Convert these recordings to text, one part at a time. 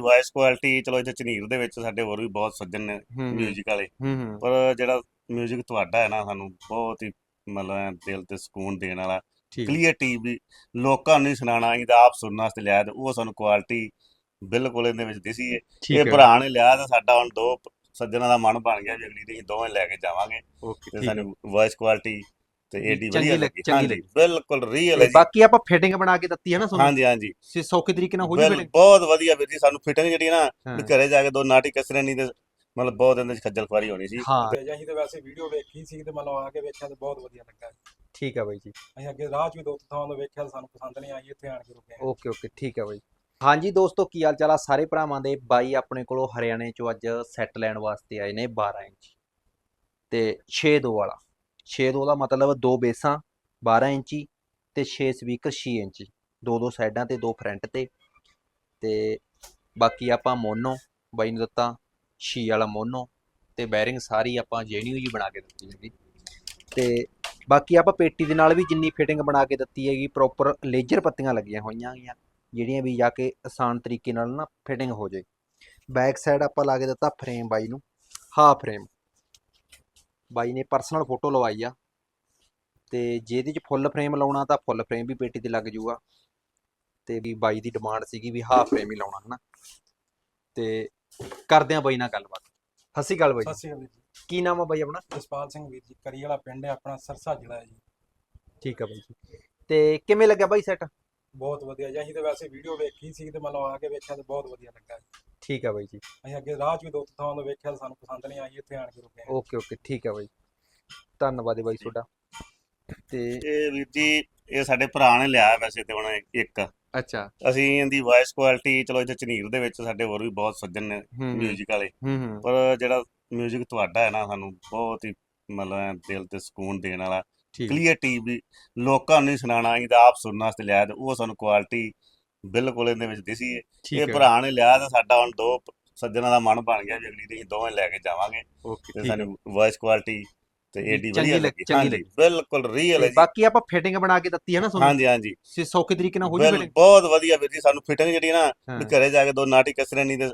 Vice quality ਚਲੋ ਇੱਥੇ ਚਨੀਰ ਦੇ ਵਿੱਚ ਸਾਡੇ ਹੋਰ ਵੀ ਬਹੁਤ ਸੱਜਣ ਨੇ ਹੂੰ। ਵਾਲੇ। ਪਰ ਜਿਹੜਾ ਮਿਊਜ਼ਿਕ ਤੁਹਾਡਾ ਹੈ ਨਾ ਸਾਨੂੰ ਬਹੁਤ ਹੀ ਮਤਲਬ ਐਂ ਦਿਲ ਤੇ ਸਕੂਨ ਦੇਣ ਵਾਲਾ। ਠੀਕ। ਹੈ। ਲੋਕਾਂ ਨੂੰ ਸੁਣਾਣਾ ਇਹਦਾ ਆਪ ਸੁਣਨ ਵਾਸਤੇ ਲਿਆ ਤੇ ਉਹ ਸਾਨੂੰ ਕੁਆਲਿਟੀ ਬਿਲਕੁਲ ਇਹਦੇ ਵਿੱਚ ਦਿਸੀ ਹੈ ਇਹ ਭਰਾ ਨੇ ਲਿਆ ਤੇ ਸਾਡਾ ਹੁਣ ਦੋ ਪ- ਸੱਜਣਾਂ ਦਾ ਮਨ ਬਣ ਗਿਆ ਵੀ ਤੇ ਅਸੀਂ ਦੋਵੇਂ ਲੈ ਕੇ ਜਾਵਾਂਗੇ। ਤੇ ਸਾਨੂੰ ਵਾਇਸ ਕੁਆਲਿਟੀ ਤੇ ਏਡੀ ਵਧੀਆ ਲੱਗੀ- ਹਾਂਜੀ ਲੱਗੀ। ਬਿਲਕੁਲ ਰੀਅਲ ਹੈ ਜੀ। ਬਾਕੀ ਆਪਾਂ ਫਿਟਿੰਗ ਬਣਾ ਕੇ ਦਿੱਤੀ ਹੈ ਨਾ ਤੁਹਾਨੂੰ? ਹਾਂਜੀ ਹਾਂਜੀ। ਸੇ ਸੌਖੇ ਤਰੀਕੇ ਨਾਲ ਹੋ ਜੂ ਫਿਟਿੰਗ ਬਹੁਤ ਵਧੀਆ ਵੀਰ ਜੀ ਸਾਨੂੰ ਫਿਟਿੰਗ ਜਿਹੜੀ ਨਾ ਘਰੇ ਜਾ ਕੇ ਦੋ ਨਾਟੀ ਕਸਰੇ ਨਹੀਂ ਤੇ ਮਤਲਬ ਬਹੁਤ ਇਹਦੇ ਚ ਖੱਜਲ ਖੁਆਰੀ ਹੋਣੀ ਸੀ। ਹਾਂ। ਤੇ ਅਸੀਂ ਤੇ ਵੈਸੇ ਵੀਡੀਓ ਵੇਖੀ ਸੀ ਤੇ ਮਤਲਬ ਆ ਕੇ ਵੇਖਿਆ ਤੇ ਬਹੁਤ ਵਧੀਆ ਲੱਗਾ। ਠੀਕ ਹੈ ਬਾਈ ਜੀ। ਅਸੀਂ ਅੱਗੇ ਰਾਹ 'ਚ ਵੀ ਦੋ ਥਾਵਾਂ ਤੋਂ ਵੇਖਿਆ ਤੇ ਸਾਨੂੰ ਪਸੰਦ ਨਹੀਂ ਆਈ ਇੱਥੇ ਆਣ ਕੇ ਰੁਕੇ ਹਾਂ। Okay okay. ਠੀਕ ਹੈ ਬਾਈ ਹਾਂਜੀ ਦੋਸਤੋ ਕੀ ਹਾਲ ਚਾਲ ਆ? ਸਾਰੇ ਭਰਾਵਾਂ ਦੇ ਬਾਈ ਆਪਣੇ ਕੋਲੋਂ ਹਰਿਆਣੇ ਚੋਂ ਅੱਜ ਸੈੱਟ ਲੈਣ ਵਾਸਤੇ ਆਏ ਨੇ 12 ਇੰਚ। ਤੇ 6 ਦੋ ਵਾਲਾ। 6 ਦੋ ਦਾ ਮਤਲਬ ਦੋ ਬੇਸਾਂ 12 ਇੰਚੀ ਤੇ 6 ਸਪੀਕਰ 6 ਇੰਚੀ, ਦੋ ਦੋ ਸਾਈਡਾਂ ਤੇ, ਦੋ ਫਰੰਟ ਤੇ। ਤੇ ਬਾਕੀ ਆਪਾਂ ਮੋਨੋ, ਬਾਈ ਨੂੰ ਦਿੱਤਾ 6 ਵਾਲਾ ਮੋਨੋ ਤੇ ਬੈਰਿੰਗ ਸਾਰੀ ਆਪਾਂ ਜੈਨੂਇਨ ਜੀ ਬਣਾ ਕੇ ਦਿੱਤੀ ਹੈਗੀ। ਤੇ ਬਾਕੀ ਆਪਾਂ ਪੇਟੀ ਦੇ ਨਾਲ ਵੀ ਜਿੰਨੀ ਫਿਟਿੰਗ ਬਣਾ ਕੇ ਦਿੱਤੀ ਹੈਗੀ, ਪ੍ਰੋਪਰ ਲੇਜਰ ਪੱਤੀਆਂ ਲੱਗੀਆਂ ਹੋਈਆਂ ਹੈਗੀਆਂ, ਜਿਹੜੀਆਂ ਵੀ ਜਾ ਕੇ ਆਸਾਨ ਤਰੀਕੇ ਨਾਲ ਨਾ ਫਿਟਿੰਗ ਹੋ ਜਾਏ। ਬੈਕ ਸਾਈਡ ਆਪਾਂ ਲਾ ਕੇ ਦਿੱਤਾ ਫਰੇਮ ਬਾਈ ਨੂੰ, ਹਾਫ ਫਰੇਮ। ਬਾਈ ਨੇ ਪਰਸਨਲ ਫੋਟੋ ਲਵਾਈ ਆ। ਤੇ ਜੇ ਇਹਦੇ ਚ ਫੁੱਲ ਫਰੇਮ ਲਾਉਣਾ ਤਾਂ ਫੁੱਲ ਫਰੇਮ ਵੀ ਪੇਟੀ ਤੇ ਲੱਗ ਜਾਊਗਾ ਤੇ ਵੀ ਬਾਈ ਦੀ ਡਿਮਾਂਡ ਸੀਗੀ ਵੀ ਹਾਫ ਫਰੇਮ ਹੀ ਲਾਉਣਾ ਹਨਾ। ਤੇ ਕਰਦੇ ਆ ਬਾਈ ਨਾਲ ਗੱਲਬਾਤ। ਸਤਿ ਸ਼੍ਰੀ ਅਕਾਲ ਬਾਈ ਸਤਿ ਸ਼੍ਰੀ ਅਕਾਲ ਜੀ। ਕੀ ਨਾਮ ਆ ਬਾਈ ਆਪਣਾ? ਜਸਪਾਲ ਸਿੰਘ ਵੀਰ ਜੀ ਕਰੀ ਵਾਲਾ ਪਿੰਡ ਹੈ ਆਪਣਾ ਸਰਸਾ ਜ਼ਿਲ੍ਹਾ ਹੈ ਜੀ। ਠੀਕ ਆ ਬਾਈ ਜੀ। ਤੇ ਕਿਵੇਂ ਲੱਗਿਆ ਬਾਈ ਸੈੱਟ ਬਹੁਤ ਵਧੀਆ ਜੀ ਅਸੀਂ ਤੇ ਵੈਸੇ ਵੀਡੀਓ ਵੇਖੀ ਸੀ ਤੇ ਮਤਲਬ ਆ ਕੇ ਵੇਖਿਆ ਤੇ ਬਹੁਤ ਵਧੀਆ ਲੱਗਾ ਠੀਕ ਆ ਬਾਈ ਜੀ। ਅਸੀਂ ਅੱਗੇ ਰਾਹ 'ਚ ਵੀ ਦੋ ਥਾਵਾਂ ਤੋਂ ਵੇਖਿਆ ਸਾਨੂੰ ਪਸੰਦ ਨਹੀਂ ਆਈ ਇੱਥੇ ਆਣ ਕੇ ਰੁਕੇ ਓਕੇ ਓਕੇ ਠੀਕ ਆ ਬਾਈ। ਧੰਨਵਾਦ ਹੈ ਬਾਈ ਤੁਹਾਡਾ। ਤੇ ਇਹ ਵੀਰ ਇਹ ਸਾਡੇ ਭਰਾ ਨੇ ਲਿਆ ਵੈਸੇ ਤੇ ਹੁਣ ਇੱਕ- ਅੱਛਾ। ਅਸੀਂ ਇਹਦੀ ਵਾਇਸ ਕੁਆਲਿਟੀ ਚਲੋ ਇੱਥੇ ਚਨੀਰ ਦੇ ਵਿੱਚ ਸਾਡੇ ਹੋਰ ਵੀ ਬਹੁਤ ਸੱਜਣ ਨੇ ਹੂੰ ਮਿਊਜ਼ਿਕ ਵਾਲੇ। ਹੂੰ ਹੂੰ। ਪਰ ਜਿਹੜਾ ਮਿਊਜ਼ਿਕ ਤੁਹਾਡਾ ਹੈ ਨਾ ਸਾਨੂੰ ਬਹੁਤ ਹੀ ਮਤਲਬ ਦਿਲ ਤੇ ਸਕੂਨ ਦੇਣ ਵਾਲਾ। ਕਲੀਅਰ ਕਲੀਅਰਟੀ ਵੀ ਲੋਕਾਂ ਨੂੰ ਨਹੀਂ ਸੁਣਾਉਣਾ ਆਪ ਸੁਣਨ ਵਾਸਤੇ ਲਿਆ ਤੇ ਉਹ ਸਾਨੂੰ ਕੁਆਲਿਟੀ ਬਿਲਕੁਲ ਇਹਦੇ ਵਿੱਚ ਦਿਸੀ ਇਹ ਭਰਾ ਨੇ ਲਿਆ ਤਾਂ ਸਾਡਾ ਹੁਣ ਦੋ ਸੱਜਣਾਂ ਦਾ ਮਨ ਬਣ ਗਿਆ ਵੀ ਅਗਲੀ ਤੇ ਅਸੀਂ ਦੋਵੇਂ ਲੈ ਕੇ ਜਾਵਾਂਗੇ। ਤੇ ਸਾਨੂੰ ਵਾਇਸ ਕੁਆਲਿਟੀ ਤੇ ਏਡੀ ਵਧੀਆ ਲੱਗੀ- ਹਾਂਜੀ। ਬਿਲਕੁਲ ਰੀਅਲ ਹੈ ਬਾਕੀ ਆਪਾਂ ਫਿਟਿੰਗ ਬਣਾ ਕੇ ਦਿੱਤੀ ਹੈ ਨਾ ਤੁਹਾਨੂੰ? ਹਾਂਜੀ ਹਾਂਜੀ। ਸੇ ਸੌਖੇ ਤਰੀਕੇ ਨਾਲ ਹੋ ਜੂ ਫਿਟਿੰਗ ਬਹੁਤ ਵਧੀਆ ਵੀਰ ਜੀ ਸਾਨੂੰ ਫਿਟਿੰਗ ਜਿਹੜੀ ਨਾ ਘਰੇ ਜਾ ਕੇ ਦੋ ਨਾਟੀ ਕਸਰੇ ਨਹੀਂ ਤੇ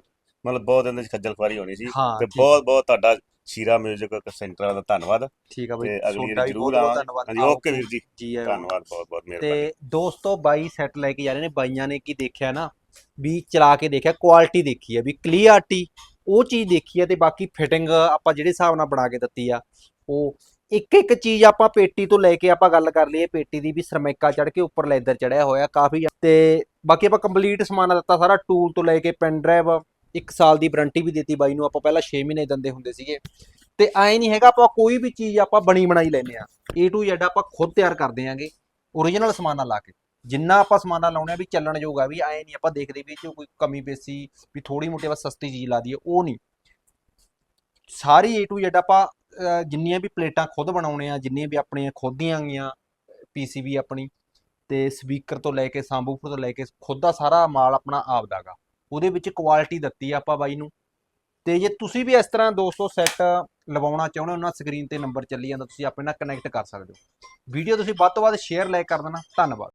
ਮਤਲਬ ਬਹੁਤ ਇਹਦੇ ਚ ਖੱਜਲ ਖੁਆਰੀ ਹੋਣੀ ਸੀ। ਤੇ ਬਹੁਤ ਬਹੁਤ ਤੁਹਾਡਾ ਸ਼ੀਰਾ 뮤직 ਸੈਂਟਰ ਦਾ ਧੰਨਵਾਦ। ਠੀਕ ਆ ਬਾਈ ਤੇ ਅਗਲੀ ਤੁਹਾਡਾ ਵਾਰੀ ਵੀ ਜ਼ਰੂਰ ਬਹੁਤ-ਬਹੁਤ ਆਵਾਂਗੇ। ਧੰਨਵਾਦ। ਹਾਂਜੀ ਆਓ ਓਕੇ ਵੀਰ ਜੀ। ਜੀ ਆਇਆਂ ਨੂੰ। ਧੰਨਵਾਦ ਬਹੁਤ ਬਹੁਤ ਮਿਹਰਬਾਨੀ। ਤੇ ਦੋਸਤੋ ਬਾਈ ਸੈੱਟ ਲੈ ਕੇ ਜਾ ਰਹੇ ਨੇ ਬਾਈਆਂ ਨੇ ਕੀ ਦੇਖਿਆ ਨਾ ਵੀ ਚਲਾ ਕੇ ਦੇਖਿਆ ਕੁਆਲਿਟੀ ਦੇਖੀ ਹੈ ਵੀ ਕਲੀਅਰਟੀ ਉਹ ਚੀਜ਼ ਦੇਖੀ ਹੈ ਤੇ ਬਾਕੀ ਫਿਟਿੰਗ ਆਪਾਂ ਜਿਹੜੇ ਹਿਸਾਬ ਨਾਲ ਬਣਾ ਕੇ ਦਿੱਤੀ ਆ ਉਹ ਇੱਕ ਇੱਕ ਚੀਜ਼ ਆਪਾਂ ਪੇਟੀ ਤੋਂ ਲੈ ਕੇ ਆਪਾਂ ਗੱਲ ਕਰ ਲਈਏ ਪੇਟੀ ਦੀ ਵੀ ਸਰਮੈਕਾ ਚੜ ਕੇ ਉੱਪਰ ਲੈਦਰ ਚੜਿਆ ਹੋਇਆ ਕਾਫੀ ਤੇ ਬਾਕੀ ਆਪਾਂ ਕੰਪਲੀਟ ਸਮਾਨ ਦਿੱਤਾ ਸਾਰਾ ਟੂਲ ਤੋਂ ਲੈ ਕੇ ਪੈਨ ਡਰਾਈਵ ਇੱਕ ਸਾਲ ਦੀ ਵਾਰੰਟੀ ਵੀ ਦਿੱਤੀ ਬਾਈ ਨੂੰ, ਆਪਾਂ ਪਹਿਲਾਂ 6 ਮਹੀਨੇ ਦਿੰਦੇ ਹੁੰਦੇ ਸੀਗੇ। ਤੇ ਐ ਨਹੀਂ ਹੈਗਾ, ਆਪਾਂ ਕੋਈ ਵੀ ਚੀਜ਼ ਆਪਾਂ ਬਣੀ ਬਣਾਈ ਲੈਨੇ ਆ A to Z ਆਪਾਂ ਖੁਦ ਤਿਆਰ ਕਰਦੇ ਆਂਗੇ ਓਰੀਜਨਲ ਸਮਾਨ ਨਾਲ ਲਾ ਕੇ। ਜਿੰਨਾ ਆਪਾਂ ਸਮਾਨਾ ਲਾਉਣੇ ਆ ਵੀ ਚੱਲਣ ਆ, ਵੀ ਐ ਨਹੀਂ ਆਪਾਂ ਦੇਖਦੇ ਵੀ ਇਹ 'ਚ ਕੋਈ ਕਮੀ ਪੇਸੀ, ਵੀ ਥੋੜੀ ਮੋਟੀ ਆਪਾਂ ਸਸਤੀ ਚੀਜ਼ ਲਾ ਦਈਏ, ਉਹ ਨਹੀਂ। ਸਾਰੀ A to Z ਆਪਾਂ ਜਿੰਨੀਆਂ ਵੀ ਪਲੇਟਾਂ ਖੁਦ ਬਣਾਉਣੇ ਆ, ਜਿੰਨੀਆਂ ਵੀ ਆਪਣੀਆਂ ਖੁਦ ਦੀਆਂ ਗੀਆਂ PCB ਆਪਣੀ, ਤੇ ਸਪੀਕਰ ਤੋਂ ਲੈ ਕੇ ਸਾਊਂਡਬੂਫਰ ਤੋਂ ਲੈ ਕੇ, ਖੁਦ ਦਾ ਸਾਰਾ ਮਾਲ ਆਪਣਾ ਆਪ ਆਪਦਾਗਾ ਉਹਦੇ ਵਿੱਚ ਕੁਆਲਿਟੀ ਦਿੱਤੀ ਆ ਆਪਾਂ ਬਾਈ ਨੂੰ। ਤੇ ਜੇ ਤੁਸੀਂ ਵੀ ਇਸ ਤਰ੍ਹਾਂ ਦੋਸਤੋ ਸੈੱਟ ਲਵਾਉਣਾ ਚਾਹੁੰਦੇ ਹੋ ਨਾ ਸਕਰੀਨ ਤੇ ਨੰਬਰ ਚੱਲੀ ਜਾਂਦਾ, ਤੁਸੀਂ ਆਪਣੇ ਨਾਲ ਕਨੈਕਟ ਕਰ ਸਕਦੇ ਹੋ। ਵੀਡੀਓ ਤੁਸੀਂ ਵੱਧ ਤੋਂ ਵੱਧ ਸ਼ੇਅਰ ਲਾਈਕ ਕਰ ਦੇਣਾ। ਧੰਨਵਾਦ।